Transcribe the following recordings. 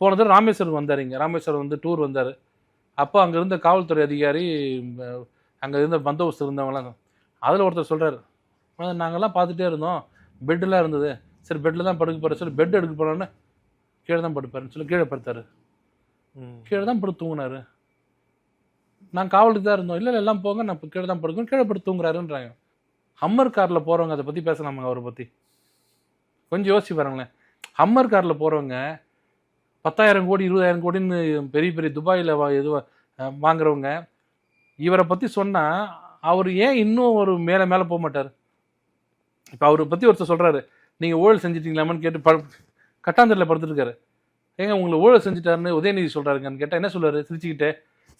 போன தடவை ராமேஸ்வரம் வந்தார் இங்கே. ராமேஸ்வரம் வந்து டூர் வந்தார். அப்போ அங்கே இருந்த காவல்துறை அதிகாரி அங்கே இருந்த பந்தோபஸ்து இருந்தவங்களாம் அதில் ஒருத்தர் சொல்கிறார் நாங்கள்லாம் பார்த்துட்டே இருந்தோம். பெட்டெலாம் இருந்தது. சரி பெட்டில் தான் படுக்க போகிற சொல்லி பெட் எடுக்க போனோன்னே கீழே தான் படுப்பாருன்னு சொல்லி கீழே படுத்தாரு. ம். கீழே தான் படுத்து தூங்குனாரு. நான் காவலுக்கு தான் இருந்தோம். இல்லை எல்லாம் போங்க. நான் கீழே தான் படுக்கணும். கீழே படுத்து தூங்குறாருன்றாங்க. ஹம்மர் காரில் போகிறவங்க அதை பற்றி பேசலாமாங்க அவரை பற்றி கொஞ்சம் யோசிச்சு பாருங்களேன். ஹம்மர் காரில் போகிறவங்க பத்தாயிரம் கோடி இருபதாயிரம் கோடின்னு பெரிய பெரிய துபாயில் வா இது வாங்குறவங்க இவரை பற்றி சொன்னால் அவர் ஏன் இன்னும் ஒரு மேலே மேலே போக மாட்டார்? இப்போ அவரை பற்றி ஒருத்தர் சொல்கிறாரு நீங்கள் ஊழல் செஞ்சிட்டீங்களாமான்னு கேட்டு ப கட்டாந்தரில் படுத்துருக்காரு ஏங்க உங்களை ஊழல் செஞ்சுட்டாருன்னு உதயநிதி சொல்கிறாருங்கன்னு கேட்டால் என்ன சொல்கிறார் சிரிச்சுக்கிட்டே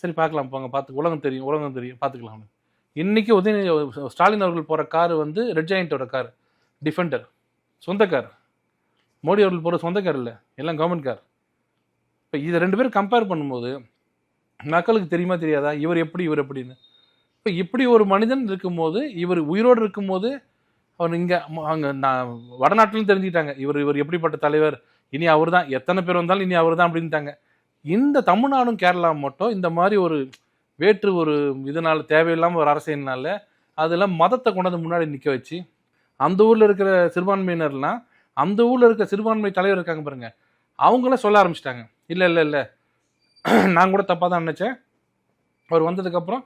சரி பார்க்கலாம் போங்க பார்த்து உலகம் தெரியும் உலகம் தெரியும் பார்த்துக்கலாம்னு இன்றைக்கி உதயநிதி ஸ்டாலின் அவர்கள் போகிற கார் வந்து ரெட் ஜாயிண்ட்டோட கார் டிஃபெண்டர் சொந்த கார் மோடி அவர்கள் போகிற சொந்த கார் இல்லை எல்லாம் கவர்மெண்ட் கார். இப்போ இதை ரெண்டு பேரும் கம்பேர் பண்ணும்போது மக்களுக்கு தெரியுமா தெரியாதா? இவர் எப்படி இவர் எப்படின்னு. இப்போ இப்படி ஒரு மனிதன் இருக்கும்போது இவர் உயிரோடு இருக்கும்போது அவர் இங்கே அங்கே நான் வடநாட்டிலும் தெரிஞ்சுக்கிட்டாங்க. இவர் இவர் எப்படிப்பட்ட தலைவர்? இனி அவர் தான் எத்தனை பேர் வந்தாலும் இனி அவர் தான் அப்படின்ட்டாங்க இந்த தமிழ்நாடும் கேரளா மட்டும் இந்த மாதிரி ஒரு வேற்று ஒரு இதனால் தேவையில்லாமல் ஒரு அரசியல்னால அதெல்லாம் மதத்தை கொண்டாந்து முன்னாடி நிற்க வச்சு அந்த ஊரில் இருக்கிற சிறுபான்மையினர்லாம் அந்த ஊரில் இருக்கிற சிறுபான்மை தலைவர் இருக்காங்க பாருங்கள் அவங்களாம் சொல்ல ஆரம்பிச்சிட்டாங்க. இல்லை இல்லை இல்லை. நான் கூட தப்பாக தான் நினச்சேன். அவர் வந்ததுக்கப்புறம்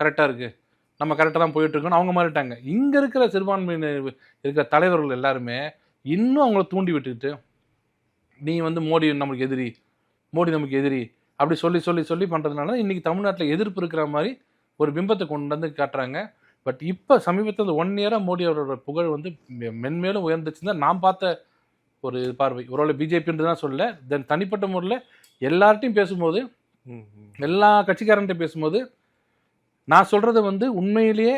கரெக்டாக இருக்குது நம்ம கரெக்டாக தான் போயிட்டுருக்கோம்னு அவங்க மாறிட்டாங்க. இங்கே இருக்கிற சிறுபான்மையினர் இருக்கிற தலைவர்கள் எல்லாருமே இன்னும் அவங்கள தூண்டி விட்டுக்கிட்டு நீ வந்து மோடி நமக்கு எதிரி மோடி நமக்கு எதிரி அப்படி சொல்லி சொல்லி சொல்லி பண்ணுறதுனால இன்றைக்கி தமிழ்நாட்டில் எதிர்ப்பு இருக்கிற மாதிரி ஒரு பிம்பத்தை கொண்டு வந்து காட்டுறாங்க. பட் இப்போ சமீபத்தில் ஒன் இயராக மோடி அவரோட புகழ் வந்து மெ- மென்மேலும் உயர்ந்துச்சுன்னு தான் நான் பார்த்த ஒரு பார்வை. ஒருவேளை பிஜேபின்றது தான் சொல்ல தென் தனிப்பட்ட முறையில் எல்லார்ட்டையும் பேசும்போது எல்லா கட்சிக்காரன்ட்ட பேசும்போது நான் சொல்கிறது வந்து உண்மையிலேயே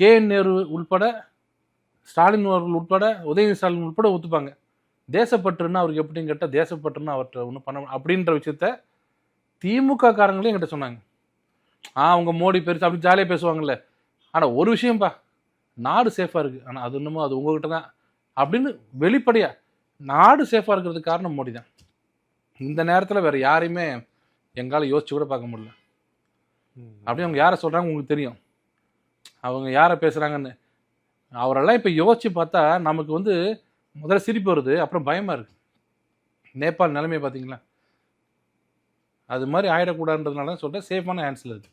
கே என் நேரு உள்பட ஸ்டாலின் அவர்கள் உட்பட உதயநிதி ஸ்டாலின் உட்பட ஒத்துப்பாங்க. தேசப்பற்றுன்னா அவருக்கு எப்படின்னு கேட்டால் தேசப்பற்றுன்னா அவர்கிட்ட ஒன்றும் பண்ண அப்படின்ற விஷயத்த திமுக காரங்களே என்கிட்ட சொன்னாங்க. ஆ அவங்க மோடி பெருசு அப்படி ஜாலியாக பேசுவாங்கல்ல. ஆனால் ஒரு விஷயம்ப்பா நாடு சேஃபாக இருக்குது ஆனால் அது இன்னமும் அது உங்ககிட்ட தான் அப்படின்னு வெளிப்படையாக நாடு சேஃபாக இருக்கிறதுக்கு காரணம் மோடி தான் இந்த நேரத்தில் வேறு யாரையுமே எங்களால் யோசிச்சு கூட பார்க்க முடியல. அப்படி அவங்க யாரை சொல்கிறாங்க உங்களுக்கு தெரியும். அவங்க யாரை பேசுகிறாங்கன்னு அவரெல்லாம் இப்போ யோசிச்சு பார்த்தா நமக்கு வந்து முதல்ல சிரிப்பு வருது அப்புறம் பயமாக இருக்குது நேபாள் நிலைமையை பார்த்தீங்களா? அது மாதிரி ஆயிடக்கூடாதுன்றதுனால தான் சொல்கிறேன் சேஃபான ஆன்சர் இது